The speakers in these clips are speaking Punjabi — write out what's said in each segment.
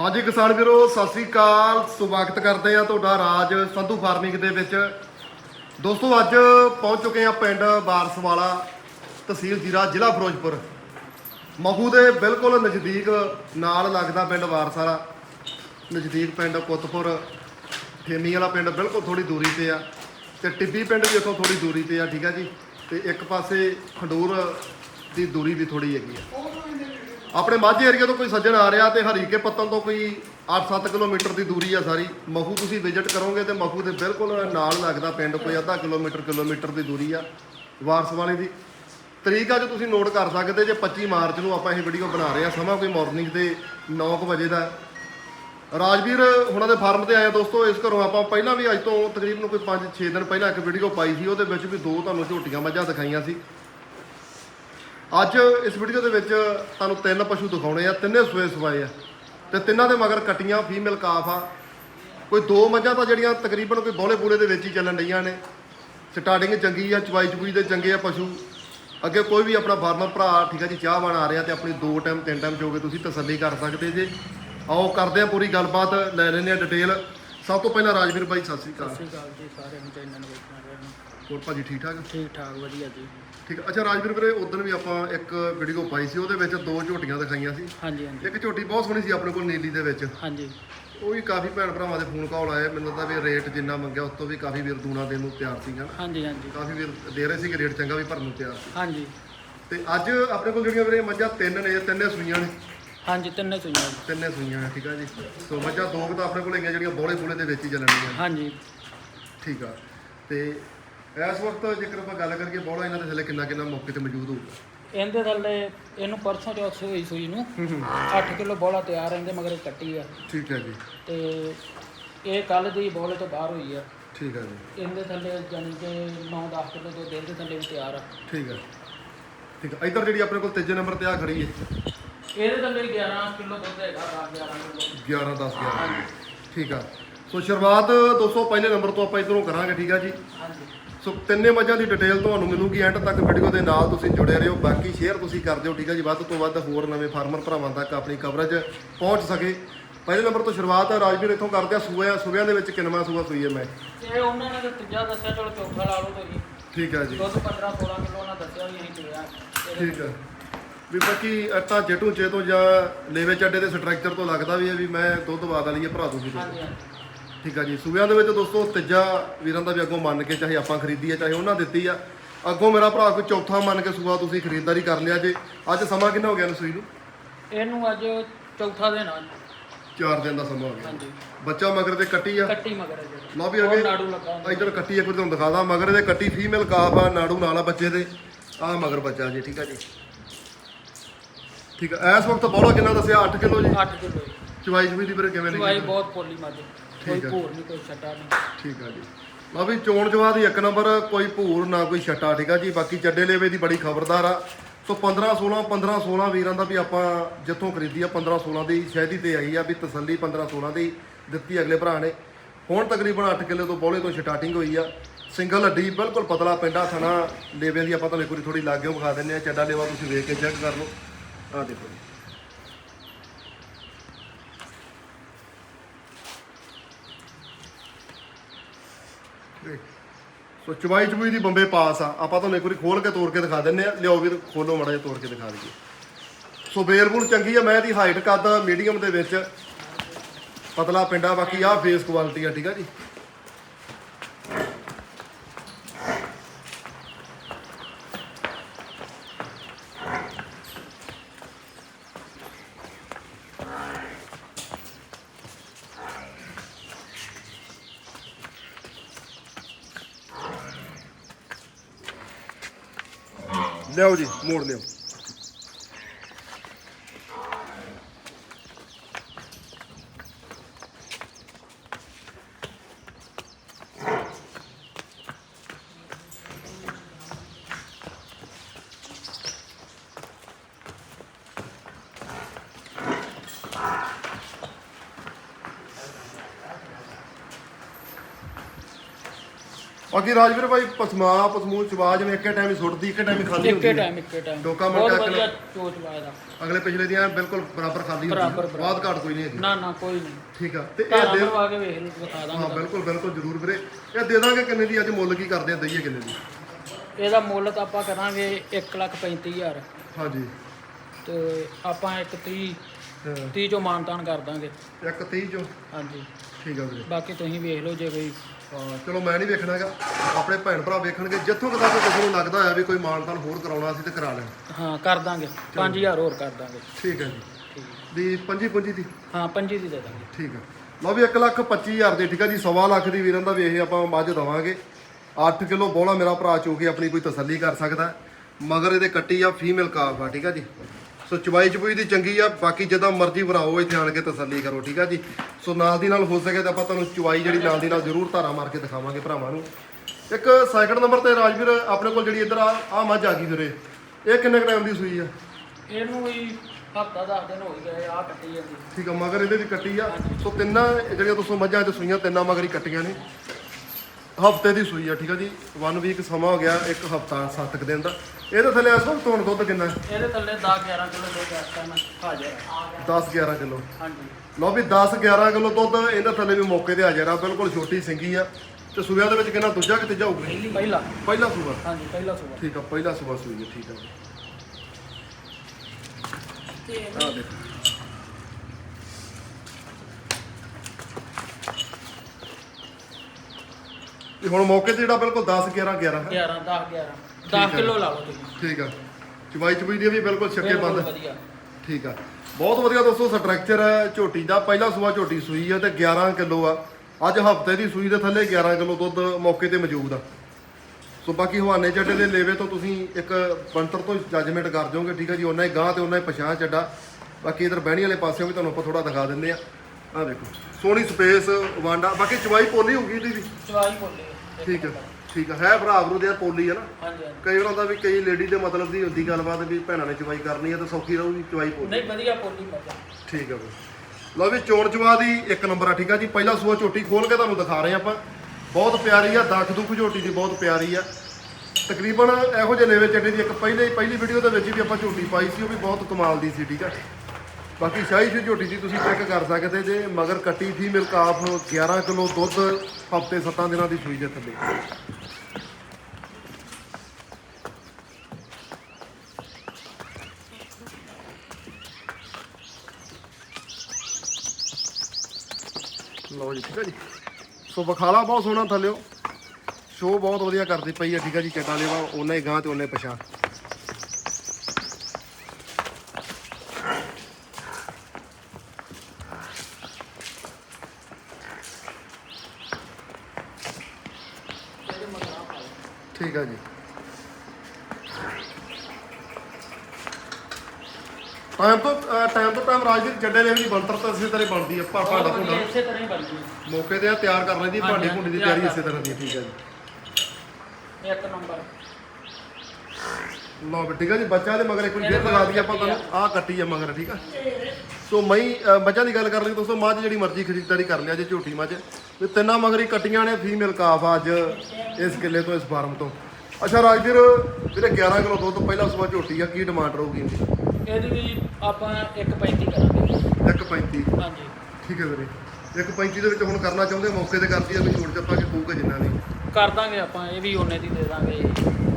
ਹਾਂਜੀ ਕਿਸਾਨ ਵੀਰੋ, ਸਤਿ ਸ੍ਰੀ ਅਕਾਲ। ਸਵਾਗਤ ਕਰਦੇ ਆ ਤੁਹਾਡਾ ਰਾਜ ਸੰਧੂ ਫਾਰਮਿੰਗ ਦੇ ਵਿੱਚ। ਦੋਸਤੋ, ਅੱਜ ਪਹੁੰਚ ਚੁੱਕੇ ਆ ਪਿੰਡ ਬਾਰਸਵਾਲਾ ਤਹਿਸੀਲ ਜੀਰਾ, ਜ਼ਿਲ੍ਹਾ ਫਿਰੋਜ਼ਪੁਰ। ਮਹੂ ਦੇ ਬਿਲਕੁਲ ਨਜ਼ਦੀਕ ਨਾਲ ਲੱਗਦਾ ਪਿੰਡ ਬਾਰਸਵਾਲਾ। ਨਜ਼ਦੀਕ ਪਿੰਡ ਪੁੱਤਪੁਰ ਠੇਮੀ ਵਾਲਾ ਪਿੰਡ ਬਿਲਕੁਲ ਥੋੜੀ ਦੂਰੀ ਤੇ ਆ। ਤੇ ਟਿੱਬੀ ਪਿੰਡ ਵੀ ਇੱਥੋਂ ਥੋੜੀ ਦੂਰੀ ਤੇ ਆ, ਠੀਕ ਆ ਜੀ। ਤੇ ਇੱਕ ਪਾਸੇ ਖੰਡੂਰ ਦੀ ਦੂਰੀ ਵੀ ਥੋੜੀ ਹੈਗੀ ਆ। ਆਪਣੇ ਮਾਝੇ ਏਰੀਆ ਤੋਂ ਕੋਈ ਸੱਜਣ ਆ ਰਿਹਾ ਤੇ ਹਰੀਕੇ ਪੱਤਨ ਤੋਂ ਕੋਈ 8-7 ਕਿਲੋਮੀਟਰ ਦੀ ਦੂਰੀ ਆ ਸਾਰੀ। ਮਹੂ ਤੁਸੀਂ ਵਿਜ਼ਿਟ ਕਰੋਗੇ ਤੇ ਮਹੂ ਦੇ ਬਿਲਕੁਲ ਨਾਲ ਲੱਗਦਾ ਪਿੰਡ ਕੋਈ ਅੱਧਾ ਕਿਲੋਮੀਟਰ ਕਿਲੋਮੀਟਰ ਦੀ ਦੂਰੀ ਆ ਵਾਰਸ ਵਾਲੇ ਦੀ। ਤਰੀਕ ਅੱਜ ਤੁਸੀਂ ਨੋਟ ਕਰ ਸਕਦੇ ਜੇ 25 ਮਾਰਚ ਨੂੰ ਆਪਾਂ ਇਹ ਵੀਡੀਓ ਬਣਾ ਰਹੇ ਆ, ਸਮਾਂ ਕੋਈ ਮਾਰਨਿੰਗ ਦੇ 9 ਵਜੇ ਦਾ। ਰਾਜਵੀਰ, ਹੁਣਾਂ ਦੇ ਫਾਰਮ ਤੇ ਆਏ ਦੋਸਤੋ, ਇਸ ਘਰੋਂ ਆਪਾਂ ਪਹਿਲਾਂ ਵੀ ਅੱਜ ਤੋਂ ਤਕਰੀਬਨ ਕੋਈ 5-6 ਦਿਨ ਪਹਿਲਾਂ ਇੱਕ ਵੀਡੀਓ ਪਾਈ ਸੀ, ਉਹਦੇ ਵਿੱਚ ਵੀ ਦੋ ਤੁਹਾਨੂੰ ਝੋਟੀਆਂ ਮੱਝਾਂ ਦਿਖਾਈਆਂ ਸੀ। ਅੱਜ ਇਸ ਵੀਡੀਓ ਦੇ ਵਿੱਚ ਤੁਹਾਨੂੰ ਤਿੰਨ ਪਸ਼ੂ ਦਿਖਾਉਣੇ ਆ, ਤਿੰਨੇ ਸੂਏ ਸਵਾਏ ਆ। ਤੇ ਤਿੰਨਾਂ ਦੇ ਮਗਰ ਕਟੀਆਂ ਫੀਮੇਲ ਕਾਫ ਆ। ਕੋਈ ਦੋ ਮੱਝਾਂ ਤਾਂ ਜਿਹੜੀਆਂ ਤਕਰੀਬਨ ਕੋਈ ਬੋਲੇ ਬੂਲੇ ਦੇ ਵਿੱਚ ਹੀ ਚੱਲਣ ਰਹੀਆਂ ਨੇ। ਸਟਾਰਟਿੰਗ ਚੰਗੀ ਆ, ਚਵਾਈ ਚੁਈ ਦੇ ਚੰਗੇ ਆ ਪਸ਼ੂ। ਅੱਗੇ ਕੋਈ ਵੀ ਆਪਣਾ ਫਾਰਮਰ ਭਰਾ ਠੀਕ ਆ ਜੀ ਚਾਹ ਬਣ ਆ ਰਿਹਾ ਤੇ ਆਪਣੀ ਦੋ ਟਾਈਮ, ਤਿੰਨ ਟਾਈਮ ਜੋ ਕਿ ਤੁਸੀਂ ਤਸੱਲੀ ਕਰ ਸਕਦੇ ਜੇ। ਆਓ ਕਰਦੇ ਆ ਪੂਰੀ ਗੱਲਬਾਤ, ਲੈ ਲੈਂਦੇ ਆ ਡਿਟੇਲ। ਸਭ ਤੋਂ ਪਹਿਲਾਂ ਰਾਜਵੀਰ ਬਾਈ, ਸਤਿ ਸ੍ਰੀ ਅਕਾਲ। ਸਤਿ ਸ਼੍ਰੀ ਅਕਾਲ ਜੀ, ਸਾਰਿਆਂ ਨੂੰ ਚੈਨਲ ਵੇਖਣ ਵਾਲਿਆਂ ਨੂੰ ਹੋਰ ਭਾਜੀ ਠੀਕ ਠਾਕ? ਠੀਕ ਠਾਕ ਵਧੀਆ ਜੀ। ਠੀਕ। ਅੱਛਾ ਰਾਜਵੀਰ ਵੀਰੇ ਉਦੋਂ ਵੀ ਆਪਾਂ ਇੱਕ ਵੀਡੀਓ ਪਾਈ ਸੀ ਉਹਦੇ ਵਿੱਚ ਦੋ ਝੋਟੀਆਂ ਦਿਖਾਈਆਂ ਸੀ। ਹਾਂਜੀ ਹਾਂਜੀ। ਇੱਕ ਝੋਟੀ ਬਹੁਤ ਸੋਹਣੀ ਸੀ ਆਪਣੇ ਕੋਲ ਨੀਲੀ ਦੇ ਵਿੱਚ। ਹਾਂਜੀ। ਉਹ ਵੀ ਕਾਫੀ ਭੈਣ ਭਰਾਵਾਂ ਦੇ ਫੋਨ ਕਾਲ ਆਏ ਮੈਨੂੰ ਲੱਗਦਾ ਵੀ ਰੇਟ ਜਿੰਨਾ ਮੰਗਿਆ ਉਸ ਤੋਂ ਵੀ ਕਾਫੀ ਵੀਰ ਦੂਣਾ ਦੇਣ ਨੂੰ ਤਿਆਰ ਸੀਗਾ। ਹਾਂਜੀ ਹਾਂਜੀ। ਕਾਫੀ ਵੀਰ ਦੇ ਰਹੇ ਸੀ ਕਿ ਰੇਟ ਚੰਗਾ ਵੀ ਭਰਨ ਨੂੰ ਤਿਆਰ ਸੀ। ਹਾਂਜੀ। ਤੇ ਅੱਜ ਆਪਣੇ ਕੋਲ ਜਿਹੜੀਆਂ ਵੀਰੇ ਮੱਝਾਂ ਤਿੰਨ ਨੇ ਤਿੰਨੇ ਸੂਈਆਂ ਨੇ। ਹਾਂਜੀ ਤਿੰਨੇ ਸੁਣਿਆ ਜੀ ਤਿੰਨੇ ਸੂਈਆਂ ਨੇ ਠੀਕ ਆ ਜੀ। ਸੋ ਮੱਝਾਂ ਦੋ ਕੁ ਤਾਂ ਆਪਣੇ ਕੋਲ ਹੈਗੀਆਂ ਜਿਹੜੀਆਂ ਬੋਲੇ ਬੋਲੇ ਦੇ ਵਿੱਚ ਹੀ ਚੱਲਣਗੀਆਂ। ਹਾਂਜੀ। ਠੀਕ ਆ। ਤੇ ਇਸ ਵਕਤ ਜੇਕਰ ਆਪਾਂ ਗੱਲ ਕਰੀਏ ਬੋਲਾ ਇਹਨਾਂ ਦੇ ਥੱਲੇ ਕਿੰਨਾ ਕਿੰਨਾ ਮੌਕੇ ਤੇ ਮੌਜੂਦ ਹੋਊਗਾ? ਇਹਦੇ ਥੱਲੇ ਇਹਨੂੰ ਪਰਸੋਂ ਚੌਥ ਸੂਈ ਸੂਈ ਨੂੰ। ਹੂੰ ਹੂੰ। 8 ਕਿਲੋ ਬੋਲਾ ਤਿਆਰ ਰਹਿੰਦੇ ਮਗਰ ਇਹ ਕੱਟੀ ਆ। ਠੀਕ ਹੈ ਜੀ। ਤੇ ਇਹ ਕੱਲ ਦੀ ਬੋਲੇ ਤੋਂ ਬਾਹਰ ਹੋਈ ਆ। ਠੀਕ ਹੈ ਜੀ। ਇਹਦੇ ਥੱਲੇ ਜਾਨੀ ਕਿ 9-10 ਕਿਲੋ ਦੁੱਧ ਇਹਦੇ ਥੱਲੇ ਵੀ ਤਿਆਰ ਆ। ਠੀਕ ਹੈ। ਠੀਕ ਹੈ। ਇੱਧਰ ਜਿਹੜੀ ਆਪਣੇ ਕੋਲ ਤੀਜੇ ਨੰਬਰ ਤੇ ਆ ਖੜੀ ਹੈ। ਇਹਦੇ ਥੱਲੇ 11 ਕਿਲੋ ਦੁੱਧ ਹੈਗਾ 10 11 ਕਿਲੋ। 11 10 11 ਠੀਕ ਆ। ਸੋ ਸ਼ੁਰੂਆਤ ਦੋਸਤੋ ਪਹਿਲੇ ਨੰਬਰ ਤੋਂ ਆਪਾਂ ਇਧਰੋਂ ਕਰਾਂਗੇ ਠੀਕ ਆ ਜੀ? ਹਾਂਜੀ। ਸੋ ਤਿੰਨੇ ਮੱਝਾਂ ਦੀ ਡਿਟੇਲ ਤੁਹਾਨੂੰ ਮਿਲੂਗੀ ਐਂਡ ਤੱਕ ਵੀਡੀਓ ਦੇ ਨਾਲ ਤੁਸੀਂ ਜੁੜੇ ਰਹੋ। ਬਾਕੀ ਸ਼ੇਅਰ ਤੁਸੀਂ ਕਰ ਦਿਓ ਠੀਕ ਆ ਜੀ? ਵੱਧ ਤੋਂ ਵੱਧ ਹੋਰ ਨਵੇਂ ਫਾਰਮਰ ਭਰਾਵਾਂ ਤੱਕ ਆਪਣੀ ਕਵਰੇਜ ਪਹੁੰਚ ਸਕੇ। ਪਹਿਲੇ ਨੰਬਰ ਤੋਂ ਸ਼ੁਰੂਆਤ ਹੈ ਰਾਜਵੀਰ ਇੱਥੋਂ ਕਰਦੇ ਆ। ਸੂਆ ਸੂਬਿਆਂ ਦੇ ਵਿੱਚ ਕਿੰਨਵਾਂ ਸੂਆ ਸੂਈ ਹੈ ਮੈਂ? ਇਹ ਉਹਨਾਂ ਨੇ ਤੀਜਾ ਦੱਸਿਆ ਚਲੋ ਚੌਥਾ ਲਾ ਲਓ ਤੁਸੀਂ। ਠੀਕ ਆ ਜੀ। ਦੁੱਧ 15 16 ਕਿਲੋ ਉਹਨਾਂ ਦੱਸਿਆ ਵੀ ਅਸੀਂ ਪਿਆ ਠੀਕ ਆ ਵੀ ਬਾਕੀ ਤਾਂ ਜੇਟੂ ਚੇ ਤੋਂ ਜਾਂ ਲੇਵੇ ਚੱਡੇ ਦੇ ਸਟਰਕਚਰ ਤੋਂ ਲੱਗਦਾ ਵੀ ਹੈ ਵੀ ਮੈਂ ਦੁੱਧ ਬਾਦ ਵਾਲੀ ਹੈ ਭਰਾ ਦੂਗੀ ਹਾਂਜੀ। ਠੀਕ ਆ ਜੀ। ਸੂਬਿਆਂ ਦੇ ਵਿੱਚ ਦੋਸਤੋ ਤੀਜਾ ਵੀਰਾਂ ਦਾ ਵੀ ਅੱਗੋਂ ਮੰਨ ਕੇ ਚਾਹੇ ਆਪਾਂ ਖਰੀਦੀ ਆ ਚਾਹੇ ਉਹਨਾਂ ਦਿੱਤੀ ਆ। ਅੱਗੋਂ ਮੇਰਾ ਭਰਾ ਕੋਈ ਚੌਥਾ ਮੰਨ ਕੇ ਸੂਆ ਤੁਸੀਂ ਖਰੀਦਦਾਰੀ ਕਰ ਲਿਆ ਜੇ। ਅੱਜ ਸਮਾਂ ਕਿੰਨਾ ਹੋ ਗਿਆ ਨਸੂਈ ਨੂੰ? ਇਹਨੂੰ ਅੱਜ ਚੌਥਾ ਦਿਨ ਆ 4 ਦਿਨ ਦਾ ਸਮਾਂ ਹੋ ਗਿਆ। ਹਾਂਜੀ। ਬੱਚਾ ਮਗਰ ਤੇ ਕੱਟੀ ਆ? ਕੱਟੀ ਮਗਰ ਜਿਹੜਾ ਲਓ ਵੀ ਅੱਗੇ ਨਾੜੂ ਲੱਗਾ। ਇਧਰ ਕੱਟੀ ਇੱਕ ਵਾਰ ਤੁਹਾਨੂੰ ਦਿਖਾਦਾ ਮਗਰ ਇਹਦੇ ਕੱਟੀ ਫੀਮੇਲ ਕਾਫ ਆ ਨਾੜੂ ਨਾਲ ਆ ਬੱਚੇ ਦੇ। ਆ ਮਗਰ ਬੱਚਾ ਜੀ ਠੀਕ ਆ ਜੀ। ਠੀਕ ਆ। ਇਸ ਵਕਤ ਬੋਲਾ ਕਿੰਨਾ ਦੱਸਿਆ? 8 ਕਿਲੋ ਜੀ? 8 ਕਿਲੋ ਚਵਾਈ ਚਵੀ ਦੀ ਵੀਰੇ ਕਿਵੇਂ ਦਵਾਈ ਲੱਗੀ ਬਹੁਤ ਪੋਲੀ ਮੱਝ। ਕੋਈ ਠੀਕ ਆ। ਭੂਰ ਨਹੀਂ ਕੋਈ ਛੱਟਾ ਨਹੀਂ। ਠੀਕ ਆ ਜੀ। ਲਓ ਵੀ ਚੋਣ ਜਵਾ ਦੀ ਇੱਕ ਨੰਬਰ ਕੋਈ ਭੂਰ ਨਾ ਕੋਈ ਛੱਟਾ ਠੀਕ ਆ ਜੀ। ਬਾਕੀ ਚੱਡੇ ਲੇਵੇ ਦੀ ਬੜੀ ਖਬਰਦਾਰ ਆ। ਸੋ 15 16 15 16 ਵੀਰਾਂ ਦਾ ਵੀ ਆਪਾਂ ਜਿੱਥੋਂ ਖਰੀਦੀ ਆ 15 16 ਦੀ ਸ਼ਹਿਦੀ ਤੇ ਆਈ ਆ ਵੀ ਤਸੱਲੀ 15 16 ਦੀ ਦਿੱਤੀ ਅਗਲੇ ਭਰਾ ਨੇ। ਹੁਣ ਤਕਰੀਬਨ 8 ਕਿੱਲੇ ਤੋਂ ਬੋਲੇ ਤੋਂ ਸਟਾਰਟਿੰਗ ਹੋਈ ਆ। ਸਿੰਗਲ ਹੱਡੀ ਬਿਲਕੁਲ ਪਤਲਾ ਪਿੰਡਾ ਥਣਾ। ਲੇਵੇ ਦੀ ਆਪਾਂ ਤੁਹਾਨੂੰ ਇੱਕ ਵਾਰੀ ਥੋੜੀ ਲਾਗਿਓ ਵਿਖਾ ਦਿੰਨੇ ਆ। ਚੱਡਾ ਲੇਵਾ ਤੁਸੀਂ ਵੇਖ ਕੇ ਚੈੱਕ ਕਰ ਲਓ। ਆਹ ਦੇਖੋ। ਸੋ ਚਵਾਈ ਚਬੂਈ ਦੀ ਬੰਬੇ ਪਾਸ ਆ। ਆਪਾਂ ਤੁਹਾਨੂੰ ਇੱਕ ਵਾਰੀ ਖੋਲ ਕੇ ਤੋੜ ਕੇ ਦਿਖਾ ਦਿੰਨੇ ਆ। ਲਿਓ ਵੀ ਖੋਲੋ ਮੜਾ ਜਿਹਾ ਤੋੜ ਕੇ ਦਿਖਾ ਦਈਏ। ਸੋ ਬੇਲਬੁਲ ਚੰਗੀ ਆ। ਮੈਂ ਦੀ ਹਾਈਟ ਕੱਦ ਮੀਡੀਅਮ ਦੇ ਵਿੱਚ ਪਤਲਾ ਪਿੰਡਾ, ਬਾਕੀ ਆ ਫੇਸ ਕੁਆਲਿਟੀ ਆ, ਠੀਕ ਆ ਜੀ? ਲਿਓ ਜੀ ਮੋੜ ਲਿਓ ਬਾਕੀ ਰਾਜਵੀਰ ਭਾਈ ਪਸਮਾ ਪਸਮੂ ਚਵਾ ਜਿਵੇਂ ਇੱਕੇ ਟਾਈਮ ਹੀ ਸੁੱਟਦੀ ਇੱਕੇ ਟਾਈਮ ਹੀ ਖਾਲੀ ਇੱਕੇ ਹੁੰਦੀ ਹੈ। ਟਾਈਮ ਇੱਕੇ ਟਾਈਮ ਡੋਕਾ ਬਹੁਤ ਵਧੀਆ ਚੋਚ ਵਾਇਦਾ ਅਗਲੇ ਪਿਛਲੇ ਦੀਆਂ ਬਿਲਕੁਲ ਬਰਾਬਰ ਖਾਲੀ ਹੁੰਦੀ ਬਰਾਬਰ, ਹੈ ਬਾਅਦ ਘਾਟ ਕੋਈ ਨਹੀਂ ਹੈਗੀ। ਨਾ ਨਾ ਕੋਈ ਨਹੀਂ। ਠੀਕ ਆ। ਤੇ ਇਹ ਘਰ ਦੇ ਆ ਕੇ ਵੇਖ ਲਓ ਵਿਖਾ ਹਾਂ ਦਾਂਗੇ ਬਿਲਕੁਲ ਬਿਲਕੁਲ ਜ਼ਰੂਰ ਵੀਰੇ। ਇਹ ਦੇ ਦਾਂਗੇ ਕਿੰਨੇ ਦੀ ਅੱਜ ਮੁੱਲ ਕੀ ਕਰਦੇ ਆ ਦਈਏ ਕਿੰਨੇ ਦੀ? ਇਹਦਾ ਮੁੱਲ ਤਾਂ ਆਪਾਂ ਕਰਾਂਗੇ 135000 ਹਾਂਜੀ। ਤੇ ਆਪਾਂ ਇੱਕ 30 ਹਾਂ, 30 ਚੋਂ ਮਾਨਤਾਨ ਕਰ ਦਾਂਗੇ। ਇੱਕ 30 ਚੋਂ? ਹਾਂਜੀ। ਠੀਕ ਆ ਵੀਰੇ। ਬਾਕੀ ਤੁਸੀਂ ਵੇਖ ਲਓ ਜੇ ਕੋਈ ਚਲੋ ਮੈਂ ਨਹੀਂ ਵੇਖਣਾ ਹੈਗਾ। ਆਪਣੇ ਭੈਣ ਭਰਾ ਵੇਖਣਗੇ। ਜਿੱਥੋਂ ਕਿਤੇ ਕਿਸੇ ਨੂੰ ਲੱਗਦਾ ਹੋਇਆ ਵੀ ਕੋਈ ਮਾਨਤਾਨ ਹੋਰ ਕਰਾਉਣਾ ਸੀ ਤੇ ਕਰਾ ਲੈਣ। ਹਾਂ ਕਰ ਦਾਂਗੇ। 5000 ਹੋਰ ਕਰ ਦਾਂਗੇ। ਠੀਕ ਹੈ ਜੀ। ਦੀ ਪੰਜੀ ਪੰਜੀ ਦੀ? ਹਾਂ 25 ਦੀ ਦੇ ਦਾਂਗੇ। ਠੀਕ ਆ ਲਓ ਵੀ 1 ਲੱਖ 25000 ਦੇ ਠੀਕ ਆ ਜੀ। ਸਵਾ ਲੱਖ ਦੀ ਵੀਰਾਂ ਦਾ ਵੀ ਇਹ ਆਪਾਂ ਮੱਝ ਦਵਾਂਗੇ। 8 ਕਿਲੋ ਬੋਲਾ ਮੇਰਾ ਭਰਾ ਚੋ ਕੇ ਆਪਣੀ ਕੋਈ ਤਸੱਲੀ ਕਰ ਸਕਦਾ। ਹੈ। ਮਗਰ ਇਹਦੇ ਕੱਟੀ ਆ ਫੀਮੇਲ ਕਾਫ ਆ ਠੀਕ ਆ ਜੀ। ਸੋ ਚਵਾਈ ਚਪੂਈ ਦੀ ਚੰਗੀ ਆ ਬਾਕੀ ਜਦੋਂ ਮਰਜ਼ੀ ਬਣਾਓ ਇੱਥੇ ਆਣ ਕੇ ਤਸੱਲੀ ਕਰੋ ਠੀਕ ਆ ਜੀ? ਸੋ ਨਾਲ ਦੀ ਨਾਲ ਹੋ ਸਕੇ ਤਾਂ ਆਪਾਂ ਤੁਹਾਨੂੰ ਚਵਾਈ ਜਿਹੜੀ ਨਾਲ ਦੀ ਨਾਲ ਜ਼ਰੂਰ ਧਾਰਾ ਮਾਰ ਕੇ ਦਿਖਾਵਾਂਗੇ ਭਰਾਵਾਂ ਨੂੰ। ਇੱਕ ਸੈਕਿੰਡ ਨੰਬਰ ਤੇ ਰਾਜਵੀਰ ਆਪਣੇ ਕੋਲ ਜਿਹੜੀ ਇੱਧਰ ਆ ਆ ਮੱਝ ਆ ਗਈ ਵੀਰੇ। ਇਹ ਕਿੰਨੇ ਟਾਈਮ ਦੀ ਸੂਈ ਆ? ਇਹਨੂੰ ਵੀ ਹਫਤਾ 10 ਦਿਨ ਹੋ ਗਏ ਆ ਕੱਟੀ ਜਾਂਦੀ। ਠੀਕ ਆ ਮਗਰ ਇਹਦੇ ਦੀ ਕੱਟੀ ਆ। ਸੋ ਤਿੰਨਾਂ ਜਿਹੜੀਆਂ ਤੁਸੀਂ ਮੱਝਾਂ ਚ ਸੂਈਆਂ ਤਿੰਨਾਂ ਮਗਰ ਹੀ ਕੱਟੀਆਂ ਨੇ। ਹਫ਼ਤੇ ਦੀ ਸੂਈ ਆ ਠੀਕ ਆ ਜੀ? 1 ਵੀਕ ਸਮਾਂ ਹੋ ਗਿਆ ਇੱਕ ਹਫਤਾ 7 ਦਿਨ ਦਾ। ਇਹਦੇ ਥੱਲੇ ਇਸ ਵਕਤ ਹੁਣ ਦੁੱਧ ਕਿੰਨਾ? ਹੈ ਇਹਦੇ ਥੱਲੇ 10 11 ਕਿਲੋ ਦੁੱਧ ਇਸ ਟਾਈਮ ਹਾਜ਼ਰ ਹੈ 10 11 ਕਿਲੋ। ਹਾਂਜੀ। ਲਓ ਵੀ 10 11 ਕਿਲੋ ਦੁੱਧ ਇਹਦੇ ਥੱਲੇ ਵੀ ਮੌਕੇ ਤੇ ਆ ਬਿਲਕੁਲ ਛੋਟੀ ਸਿੰਗੀ ਆ। ਤੇ ਸੂਬਿਆਂ ਦੇ ਵਿੱਚ ਕਿੰਨਾ ਦੂਜਾ ਕਿ ਤੀਜਾ ਹੋਊਗਾ? ਪਹਿਲਾ ਪਹਿਲਾ। ਸੂਬਾ ਹਾਂਜੀ ਪਹਿਲਾ ਸੁਬਾ ਠੀਕ ਆ ਪਹਿਲਾ ਸੂਬਾ ਸੂਈ ਠੀਕ ਆ। ਆ ਦੇਖੋ। ਇਹ ਹੁਣ ਮੌਕੇ ਤੇ ਜਿਹੜਾ ਬਿਲਕੁਲ 10 11 11 ਹੈ। 11 10 11 10 ਕਿਲੋ ਲਾ ਲਓ ਤੁਸੀਂ। ਠੀਕ ਆ। ਚਵਾਈ ਚਵਾਈ ਦੀ ਵੀ ਬਿਲਕੁਲ ਛੱਕੇ ਬਿਲਕੁਲ ਬੰਦ। ਵਧੀਆ। ਠੀਕ ਆ। ਬਹੁਤ ਵਧੀਆ ਦੋਸਤੋ ਸਟਰਕਚਰ ਹੈ ਝੋਟੀ ਦਾ। ਪਹਿਲਾ ਸੂਆ ਝੋਟੀ ਸੂਈ ਆ ਤੇ 11 ਕਿਲੋ ਆ। ਅੱਜ ਹਫ਼ਤੇ ਦੀ ਸੂਈ ਦੇ ਥੱਲੇ 11 ਕਿਲੋ ਦੁੱਧ ਮੌਕੇ ਤੇ ਮੌਜੂਦ ਆ। ਸੋ ਬਾਕੀ ਹਵਾਨੇ ਚੱਡੇ ਦੇ ਲੇਵੇ ਤੋਂ ਤੁਸੀਂ ਇੱਕ ਬੰਤਰ ਤੋਂ ਜੱਜਮੈਂਟ ਕਰ ਜਾਓਗੇ ਠੀਕ ਆ ਜੀ। ਉਹਨਾਂ ਹੀ ਗਾਂ ਤੇ ਉਹਨਾਂ ਹੀ ਪਛਾਣ ਚੱਡਾ। ਬਾਕੀ ਇਧਰ ਬਹਿਣੀ ਵਾਲੇ ਪਾਸਿਓਂ ਵੀ ਤੁਹਾਨੂੰ ਆਪਾਂ ਥੋੜਾ ਦਿਖਾ ਦਿੰਦੇ ਆ। ਆ ਦੇਖੋ ਸੋਹਣੀ ਸਪੇਸ ਵਾਂਡਾ। ਬਾਕੀ ਚਵਾਈ ਪੋਲੀ ਹੋਊਗੀ ਇਹਦੀ ਵੀ? ਚਵਾਈ ਬੋਲੇ ਠੀਕ ਆ ਠੀਕ ਹੈ। ਭਰਾ ਭਰੂ ਦੇ ਪੋਲੀ ਆ ਨਾ। ਹਾਂਜੀ ਹਾਂਜੀ। ਕਈ ਵਾਰ ਹੁੰਦਾ ਵੀ ਕਈ ਲੇਡੀ ਦੇ ਮਤਲਬ ਦੀ ਹੁੰਦੀ ਗੱਲਬਾਤ ਵੀ ਭੈਣਾਂ ਨੇ ਚਵਾਈ ਕਰਨੀ ਆ ਤਾਂ ਸੌਖੀ ਰਹੂਗੀ ਚਵਾਈ ਪੋਲੀ। ਨਹੀਂ ਵਧੀਆ ਪੋਲੀ ਮੱਝਾ ਠੀਕ ਆ ਬਈ। ਲਓ ਵੀ ਚੋਣ ਚਵਾ ਦੀ ਇੱਕ ਨੰਬਰ ਆ ਠੀਕ ਆ ਜੀ। ਪਹਿਲਾ ਸੂਆ ਝੋਟੀ ਖੋਲ ਕੇ ਤੁਹਾਨੂੰ ਦਿਖਾ ਰਹੇ ਆਪਾਂ। ਬਹੁਤ ਪਿਆਰੀ ਆ ਦੱਖ ਦੁੱਖ ਝੋਟੀ ਦੀ ਬਹੁਤ ਪਿਆਰੀ ਆ। ਤਕਰੀਬਨ ਇਹੋ ਜਿਹੇ ਲੇਵੇ ਚੱਡੇ ਦੀ ਇੱਕ ਪਹਿਲੇ ਪਹਿਲੀ ਵੀਡੀਓ ਦੇ ਵਿੱਚ ਵੀ ਆਪਾਂ ਝੋਟੀ ਪਾਈ ਸੀ ਉਹ ਵੀ ਬਹੁਤ ਕਮਾਲ ਦੀ ਸੀ ਠੀਕ ਆ। ਬਾਕੀ ਸ਼ਾਹੀ ਝੋਟੀ ਦੀ ਤੁਸੀਂ ਚੈੱਕ ਕਰ ਸਕਦੇ ਜੇ, ਮਗਰ ਕੱਟੀ ਥੀ ਮਿਲਕਾਫ 11 ਕਿਲੋ ਦੁੱਧ ਹਫ਼ਤੇ 7 ਦਿਨਾਂ ਦੀ ਸੂਈ ਦੇ ਥੱਲੇ। ਲਓ ਜੀ, ਠੀਕ ਹੈ ਜੀ। ਸੋ ਬਖਾਲਾ ਬਹੁਤ ਸੋਹਣਾ ਥੱਲਿਓ। ਸ਼ੋ ਬਹੁਤ ਵਧੀਆ ਕਰਦੀ ਪਈ ਹੈ ਠੀਕ ਹੈ ਜੀ ਚੱਡਾ ਲੇਵਾ ਉਹਨੇ ਹੀ ਗਾਂ ਤੇ ਉਹਨੇ ਪਛਾਣ ਠੀਕ ਆ ਜੀ। ਟਾਈਮ ਤੋਂ ਟਾਈਮ ਤੋਂ ਟਾਈਮ ਰਾਜਵੀਰ ਜੱਡੇ ਦੇ ਵੀ ਬੰਤਰ ਤਾਂ ਇਸੇ ਤਰ੍ਹਾਂ ਹੀ ਬਣਦੀ ਆ ਭਾ- ਭਾਂਡਾ ਬਹੁਤ ਭੁੰਡਾ। ਇਸੇ ਤਰ੍ਹਾਂ ਹੀ ਬਣਦੀ ਹੈ। ਮੌਕੇ ਤੇ ਆ ਤਿਆਰ ਕਰ ਲੈਂਦੀ ਭਾਂਡੇ ਭੁੰਡੇ ਦੀ ਤਿਆਰ ਇਸੇ ਤਰ੍ਹਾਂ ਦੀ ਠੀਕ ਆ ਜੀ। ਇੱਕ ਨੰਬਰ। ਲਓ ਵੀ ਠੀਕ ਆ ਜੀ ਬੱਚਾ ਦੇ ਮਗਰ ਇੱਕ ਵਾਰ ਫੇਰ ਲਗਾ ਦਈਏ ਆਪਾਂ ਤੁਹਾਨੂੰ। ਆਹ ਕੱਟੀ ਆ ਮਗਰ ਠੀਕ ਆ। ਸੋ ਮਈ ਮੱਝਾਂ ਦੀ ਗੱਲ ਕਰ ਲਈ ਦੋਸਤੋ ਮੱਝ ਜਿਹੜੀ ਮਰਜ਼ੀ ਖਰੀਦਦਾਰੀ ਕਰ ਲਿਆ ਜੇ ਝੋਟੀ ਮੱਝ। ਤੇ ਤਿੰਨਾਂ ਮਗਰ ਕੱਟੀਆਂ ਨੇ ਫੀਮੇਲ ਕਾਫ ਅੱਜ ਇਸ ਕਿੱਲੇ ਤੋਂ ਇਸ ਫਾਰਮ ਤੋਂ। ਅੱਛਾ ਰਾਜਵੀਰ ਵੀਰੇ 11 ਕਿਲੋ ਦੁੱਧ ਪਹਿਲਾ ਸਵਾ ਝੋਟੀ ਆ ਕੀ ਡਿਮਾਂਡ ਰਹੂਗੀ ਇਹਦੀ? ਇਹਦੀ ਵੀ ਆਪਾਂ 1.35 ਕਰਾਂਗੇ। 1.35 ਹਾਂਜੀ। ਠੀਕ ਹੈ ਵੀਰੇ। 1.35 ਦੇ ਵਿੱਚ ਹੁਣ ਕਰਨਾ ਚਾਹੁੰਦੇ ਮੌਕੇ ਤੇ ਕਰਦੀ ਆ ਵੀ ਛੋੜ ਚੱਪਾ ਕੇ ਪਊਗਾ ਜਿੰਨਾ ਨਹੀਂ ਕਰ ਦਾਂਗੇ ਆਪਾਂ ਇਹ ਵੀ ਉਹਨੇ ਦੀ ਦੇ ਦਾਂਗੇ।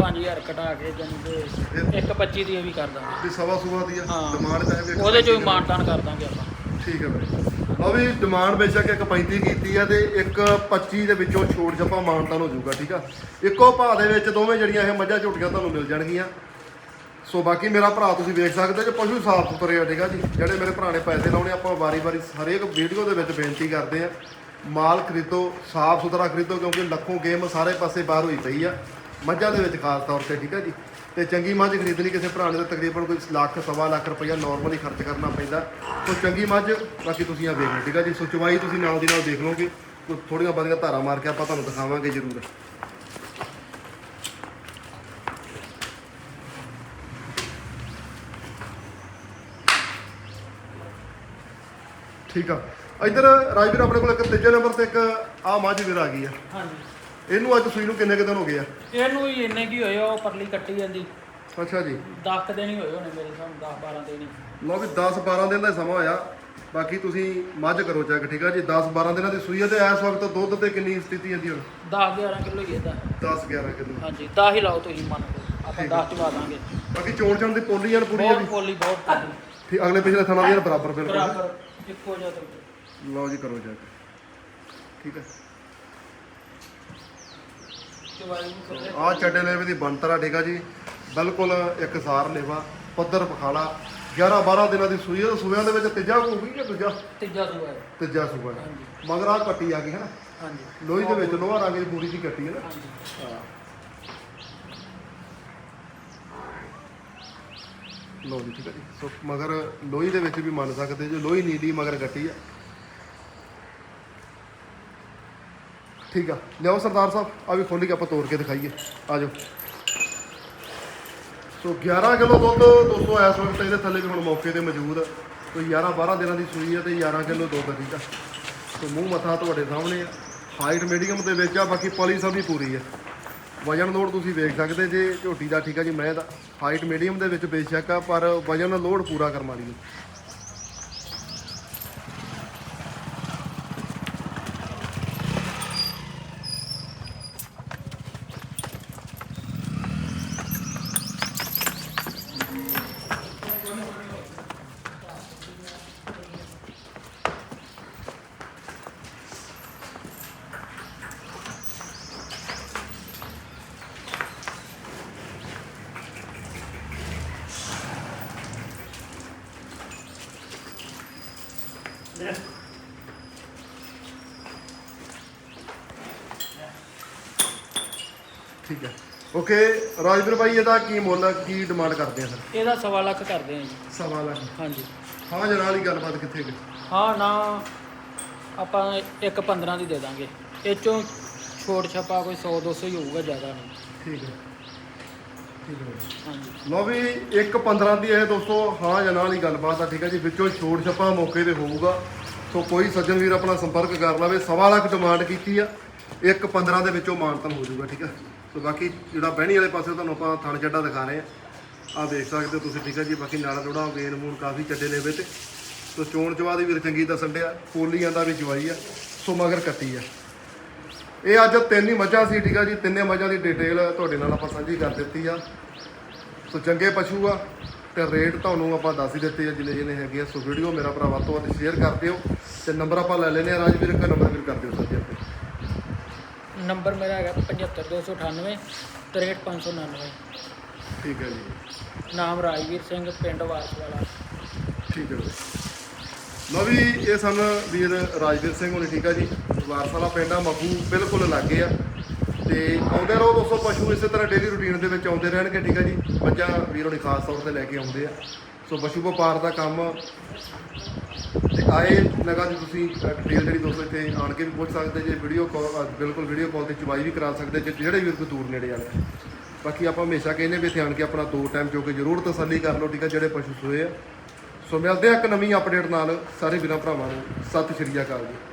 5000 ਘਟਾ ਕੇ ਜਾਨੀ ਕਿ 1.25 ਦੀ ਇਹ ਵੀ ਕਰ ਦਾਂਗੇ। ਵੀ ਸਵਾ ਸੁਵਾ ਦੀ ਆ ਹਾਂ। ਡਿਮਾਂਡ ਤਾਂ ਹੈ ਵੀ ਇੱਕ ਉਹਦੇ ਚੋਂ ਵੀ ਪੈਂਤੀ ਮਾਨਤਾਨ ਕਰ ਦਾਂਗੇ ਆਪਾਂ। ਠੀਕ ਹੈ ਵੀਰੇ ਲਓ ਵੀ ਡਿਮਾਂਡ ਬੇਸ਼ੱਕ ਇੱਕ 35 ਕੀਤੀ ਆ ਤੇ ਇੱਕ 25 ਦੇ ਵਿੱਚੋਂ ਛੋੜ ਜੱਪਾ ਮਾਨਤਾਨ ਹੋ ਜਾਊਗਾ ਠੀਕ ਆ? ਇੱਕੋ ਭਾਅ ਦੇ ਵਿੱਚ ਦੋਵੇਂ ਜਿਹੜੀਆਂ ਇਹ ਮੱਝਾਂ ਝੋਟੀਆਂ ਤੁਹਾਨੂੰ ਮਿਲ ਜਾਣਗੀਆਂ। ਸੋ ਬਾਕੀ ਮੇਰਾ ਭਰਾ ਤੁਸੀਂ ਵੇਖ ਸਕਦੇ ਜੇ ਪਸ਼ੂ ਸਾਫ਼ ਸੁਥਰੇ ਆ ਠੀਕ ਆ ਜੀ? ਜਿਹੜੇ ਮੇਰੇ ਭਰਾ ਨੇ ਪੈਸੇ ਲਾਉਣੇ ਆਪਾਂ ਵਾਰੀ-ਵਾਰੀ ਹਰੇਕ ਵੀਡੀਓ ਦੇ ਵਿੱਚ ਬੇਨਤੀ ਕਰਦੇ ਆ। ਮਾਲ ਖਰੀਦੋ ਸਾਫ਼ ਸੁਥਰਾ ਖਰੀਦੋ ਕਿਉਂਕਿ ਲੱਖੋਂ ਗੇਮ ਸਾਰੇ ਪਾਸੇ ਬਾਹਰ ਹੋਈ ਪਈ ਆ। ਮੱਝਾਂ ਦੇ ਵਿੱਚ ਖਾਸ ਤੌਰ ਤੇ, ਠੀਕ ਹੈ ਜੀ? ਤੇ ਚੰਗੀ ਮੱਝ ਖਰੀਦਣੀ ਕਿਸੇ ਭਰਾ ਨੇ ਤਾਂ ਤਕਰੀਬਨ ਕੋਈ ਲੱਖ, ਸਵਾ ਲੱਖ ਰੁਪਈਆ ਨਾਰਮਲੀ ਖਰਚ ਕਰਨਾ ਪੈਂਦਾ। ਸੋ ਚੰਗੀ ਮੱਝ ਬਾਕੀ ਤੁਸੀਂ ਆ ਵੇਖ ਲਓ, ਠੀਕ ਆ ਜੀ? ਸੋ ਚਵਾਈ ਤੁਸੀਂ ਨਾਲ ਦੀ ਨਾਲ ਦੇਖ ਲਓਗੇ। ਥੋੜੀਆਂ ਬਾਦੀਆਂ ਧਾਰਾ ਮਾਰ ਕੇ ਆਪਾਂ ਤੁਹਾਨੂੰ ਦਿਖਾਵਾਂਗੇ ਜ਼ਰੂਰ। ਠੀਕ ਆ। ਇੱਧਰ ਰਾਜਵੀਰ ਆਪਣੇ ਕੋਲ ਇੱਕ ਤੀਜੇ ਨੰਬਰ ਤੇ ਇੱਕ ਆ ਮੱਝ ਵੀਰ ਆ ਗਈ ਆ। ਹਾਂਜੀ। ਇਹਨੂੰ ਅੱਜ ਸੂਈ ਨੂੰ ਕਿੰਨੇ ਕੁ ਦਿਨ ਹੋ ਗਏ ਆ? ਇਹਨੂੰ ਹੀ ਇੰਨੇ ਕੀ ਹੋਏ ਆ, ਉਹ ਪਰਲੀ ਕੱਟੀ ਜਾਂਦੀ। ਅੱਛਾ ਜੀ। 10 ਕੁ ਦਿਨ ਹੀ ਹੋਏ ਹੋਣੇ ਮੇਰੇ ਹਿਸਾਬ 10 12 ਦਿਨ ਹੀ। ਲਓ ਵੀ 10 12 ਦਿਨ ਦਾ ਸਮਾਂ ਹੋਇਆ। ਬਾਕੀ ਤੁਸੀਂ ਮੱਝ ਕਰੋ ਚੈੱਕ ਠੀਕ ਆ ਜੀ? 10 12 ਦਿਨਾਂ ਦੀ ਸੂਈ ਤੇ ਇਸ ਵਕਤ ਦੁੱਧ ਤੇ ਕਿੰਨੀ ਸਥਿਤੀ ਹੈ ਜੀ ਹੁਣ 10 11 ਕਿਲੋ ਹੀ ਇਹਦਾ। 10 11 ਕਿਲੋ। ਹਾਂਜੀ 10 ਹੀ ਲਾਓ ਤੁਸੀਂ ਮੰਨ ਲਓ ਆਪਾਂ ਠੀਕ ਆ। 10 ਚਵਾ ਦਾਂਗੇ। ਬਾਕੀ ਚੋਣ ਚਣ ਦੀ ਪੋਲੀ ਯਾਰ ਪੂਰੀ ਹੈ ਬਹੁਤ ਵੀ ਪੋਲੀ ਬਹੁਤ ਪੋਲੀ। ਠੀਕ ਅਗਲੇ ਪਿਛਲੇ ਥਣਾ ਯਾਰ ਬਰਾਬਰ ਬਿਲਕੁਲ। ਬਰਾਬਰ ਇੱਕੋ ਜਿਹਾ ਤੇ ਲਓ ਜੀ ਕਰੋ ਚੈੱਕ। ਠੀਕ ਹੈ ਆਹ ਚੱਡੇ ਲੇਵੇ ਦੀ ਬਣਤਰ ਆ ਠੀਕ ਆ ਜੀ। ਬਿਲਕੁਲ ਇੱਕ ਸਾਰ ਲੇਵਾ ਪੱਧਰ ਪਖਾਲਾ। 11 12 ਦਿਨਾਂ ਦੀ ਸੂਈ ਹੈ ਸੂਇਆਂ ਦੇ ਵਿੱਚ ਤੀਜਾ ਹੋਊਗੀ ਕਿ ਦੂਜਾ? ਤੀਜਾ ਸੂਆ ਹੈ। ਤੀਜਾ ਸੂਆ ਹੈ। ਮਗਰ ਆ ਕੱਟੀ ਆ ਗਈ ਹੈ ਨਾ? ਹਾਂਜੀ। ਲੋਹੀ ਦੇ ਵਿੱਚ ਲੋਹਾ ਰੰਗ ਦੀ ਪੂਰੀ ਜੀ ਕੱਟੀ ਹੈ ਨਾ? ਹਾਂਜੀ। ਹਾਂ। ਲੋ ਜੀ ਠੀਕ ਹੈ ਜੀ। ਸੋ ਮਗਰ ਲੋਹੀ ਦੇ ਵਿੱਚ ਵੀ ਮੰਨ ਸਕਦੇ ਜੋ ਲੋਹੀ ਨੀਲੀ ਮਗਰ ਕੱਟੀ ਆ। ਠੀਕ ਆ। ਲਿਆਓ ਸਰਦਾਰ ਸਾਹਿਬ ਆ ਵੀ ਖੋਲੀ ਕੇ ਆਪਾਂ ਤੋੜ ਕੇ ਦਿਖਾਈਏ। ਆ ਜਾਓ। ਸੋ 11 ਕਿਲੋ ਦੁੱਧ ਦੋਸਤੋ ਇਸ ਵਕਤ ਇਹਦੇ ਥੱਲੇ ਵੀ ਹੁਣ ਮੌਕੇ ਤੇ ਮੌਜੂਦ ਆ। ਕੋਈ 11 12 ਦਿਨਾਂ ਦੀ ਸੂਈ ਹੈ ਤੇ 11 ਕਿਲੋ ਦੁੱਧ ਆ, ਠੀਕ ਆ। ਸੋ ਮੂੰਹ ਮੱਥਾ ਤੁਹਾਡੇ ਸਾਹਮਣੇ ਆ। ਹਾਈਟ ਮੀਡੀਅਮ ਦੇ ਵਿੱਚ ਆ ਬਾਕੀ ਪਲੀ ਸਭ ਵੀ ਪੂਰੀ ਆ। ਵਜਨ ਲੋਡ ਤੁਸੀਂ ਵੇਖ ਸਕਦੇ ਜੇ ਝੋਟੀ ਦਾ ਠੀਕ ਆ ਜੀ ਮੈਂ ਦਾ ਹਾਈਟ ਮੀਡੀਅਮ ਦੇ ਵਿੱਚ ਬੇਸ਼ੱਕ ਆ ਪਰ ਵਜਨ ਲੋਡ ਪੂਰਾ ਕਰਮ ਵਾਲੀ ਹੈ ਠੀਕ ਹੈ। ਓਕੇ ਰਾਜਵੀਰ ਭਾਈ ਇਹਦਾ ਕੀ ਮੁੱਲ ਆ, ਕੀ ਡਿਮਾਂਡ ਕਰਦੇ ਆ ਸਰ ਇਹਦਾ ਸਵਾ ਲੱਖ ਕਰਦੇ ਆ ਜੀ। ਸਵਾ ਲੱਖ। ਹਾਂਜੀ। ਹਾਂ ਜਰਾ ਵਾਲੀ ਗੱਲਬਾਤ ਕਿੱਥੇ ਗਈ? ਹਾਂ ਨਾ ਆਪਾਂ ਇੱਕ 15 ਦੀ ਦੇ ਦਾਂਗੇ। ਇਹ ਚੋਂ ਛੋਟ ਛਪਾ ਕੋਈ 100 200 ਹੀ ਹੋਊਗਾ ਜ਼ਿਆਦਾ ਨਹੀਂ। ਠੀਕ ਹੈ। ਠੀਕ ਹੈ। ਹਾਂਜੀ। ਲਓ ਵੀ ਇੱਕ 15 ਦੀ ਇਹ ਦੋਸਤੋ ਹਾਂ ਜਾਂ ਨਾ ਵਾਲੀ ਗੱਲਬਾਤ ਆ ਠੀਕ ਹੈ ਜੀ। ਵਿੱਚੋਂ ਛੋੜ ਛੱਪਾ ਮੌਕੇ ਤੇ ਹੋਊਗਾ। ਸੋ ਕੋਈ ਸੱਜਣ ਵੀਰ ਆਪਣਾ ਸੰਪਰਕ ਕਰ ਲਵੇ। ਸਵਾ ਲੱਖ ਡਿਮਾਂਡ ਕੀਤੀ ਆ। ਇੱਕ 15 ਦੇ ਵਿੱਚੋਂ ਮਾਨਤਨ ਹੋ ਜਾਊਗਾ ਠੀਕ ਹੈ। ਸੋ ਬਾਕੀ ਜਿਹੜਾ ਬਹਿਣੀ ਵਾਲੇ ਪਾਸੇ ਤੁਹਾਨੂੰ ਆਪਾਂ ਥਣ ਚੱਡਾ ਦਿਖਾ ਰਹੇ ਆ। ਆ ਦੇਖ ਸਕਦੇ ਹੋ ਤੁਸੀਂ, ਠੀਕ ਹੈ ਜੀ? ਬਾਕੀ ਨਾਲ ਥੋੜਾ ਵੇਨ ਮੂਨ ਕਾਫੀ ਚੱਡੇ ਲੇਵੇ ਤੇ। ਸੋ ਚੋਣ ਚਵਾ ਦੀ ਵੀਰ ਚੰਗੀ ਦੱਸਣ ਡਿਆ ਪੋਲੀਆਂ ਦਾ ਵੀ ਜਵਾਈ ਆ, ਸੋ ਮਗਰ ਕੱਟੀ ਆ। ਇਹ ਅੱਜ ਤਿੰਨ ਹੀ ਮੱਝਾਂ ਸੀ, ਠੀਕ ਆ ਜੀ? ਤਿੰਨੇ ਮੱਝਾਂ ਦੀ ਡਿਟੇਲ ਤੁਹਾਡੇ ਨਾਲ ਆਪਾਂ ਸਾਂਝੀ ਕਰ ਦਿੱਤੀ ਆ। ਸੋ ਚੰਗੇ ਪਸ਼ੂ ਆ ਤੇ ਰੇਟ ਤੁਹਾਨੂੰ ਆਪਾਂ ਦੱਸ ਹੀ ਦਿੱਤੇ ਆ, ਜਿੰਨੇ ਜਿੰਨੇ ਹੈਗੇ ਆ। ਸੋ ਵੀਡੀਓ ਮੇਰਾ ਭਰਾ ਵੱਧ ਤੋਂ ਵੱਧ ਸ਼ੇਅਰ ਕਰ ਦਿਓ ਤੇ ਨੰਬਰ ਆਪਾਂ ਲੈ ਲੈਨੇ ਆ। ਰਾਜਵੀਰ ਦਾ ਨੰਬਰ ਵੀਰ ਕਰ ਦਿਓ ਸਰ ਜੀ ਆਪਣੇ ਨੰਬਰ ਮੇਰਾ ਹੈਗਾ 75298 63599 ਠੀਕ ਹੈ ਜੀ। ਨਾਮ ਰਾਜਵੀਰ ਸਿੰਘ ਪਿੰਡ ਵਾਰਸਵਾਲਾ ਠੀਕ ਹੈ। ਲਓ ਵੀ ਇਹ ਸਨ ਵੀਰ ਰਾਜਵੀਰ ਸਿੰਘ ਹੋਣੀ ਠੀਕ ਆ ਜੀ। ਵਾਰਸ ਵਾਲਾ ਪਿੰਡ ਆ ਮੱਬੂ ਬਿਲਕੁਲ ਲਾਗੇ ਆ। ਤੇ ਆਉਂਦੇ ਰਹੋ ਦੋਸਤੋ ਪਸ਼ੂ ਇਸੇ ਤਰ੍ਹਾਂ ਡੇਲੀ ਰੂਟੀਨ ਦੇ ਵਿੱਚ ਆਉਂਦੇ ਰਹਿਣਗੇ ਠੀਕ ਆ ਜੀ। ਬੱਚਾ ਵੀਰ ਹੋਣੀ ਖਾਸ ਤੌਰ ਤੇ ਲੈ ਕੇ ਆਉਂਦੇ ਆ। ਸੋ ਪਸ਼ੂ ਵਪਾਰ ਦਾ ਕੰਮ ਤੇ ਆਏ ਲਗਾ ਜੀ ਤੁਸੀਂ ਡਿਟੇਲ ਜਿਹੜੀ ਦੋਸਤੋ ਇੱਥੇ ਆਣ ਕੇ ਵੀ ਪੁੱਛ ਸਕਦੇ, ਜੇ ਵੀਡੀਓ ਕਾਲ ਬਿਲਕੁਲ ਵੀਡੀਓ ਕਾਲ ਤੇ ਚਵਾਈ ਵੀ ਕਰਾ ਸਕਦੇ, ਜੇ ਜਿਹੜੇ ਵੀ ਕੋਈ ਦੂਰ ਨੇੜੇ ਵਾਲੇ ਆ। ਬਾਕੀ ਆਪਾਂ ਹਮੇਸ਼ਾ ਕਹਿੰਦੇ ਵੀ ਇੱਥੇ ਆਣ ਕੇ ਆਪਣਾ ਦੋ ਟਾਈਮ ਜੋ ਕਿ ਜ਼ਰੂਰ ਤਸੱਲੀ ਕਰ ਲਓ, ਠੀਕ ਹੈ ਜਿਹੜੇ ਪਸ਼ੂ ਸੋਏ ਆ ਸੋ ਮਿਲਦੇ ਆ ਇੱਕ ਨਵੀਂ ਅਪਡੇਟ ਨਾਲ, ਸਾਰੇ ਵੀਰਾਂ ਭਰਾਵਾਂ ਨੂੰ, ਸਤਿ ਸ਼੍ਰੀ ਅਕਾਲ ਜੀ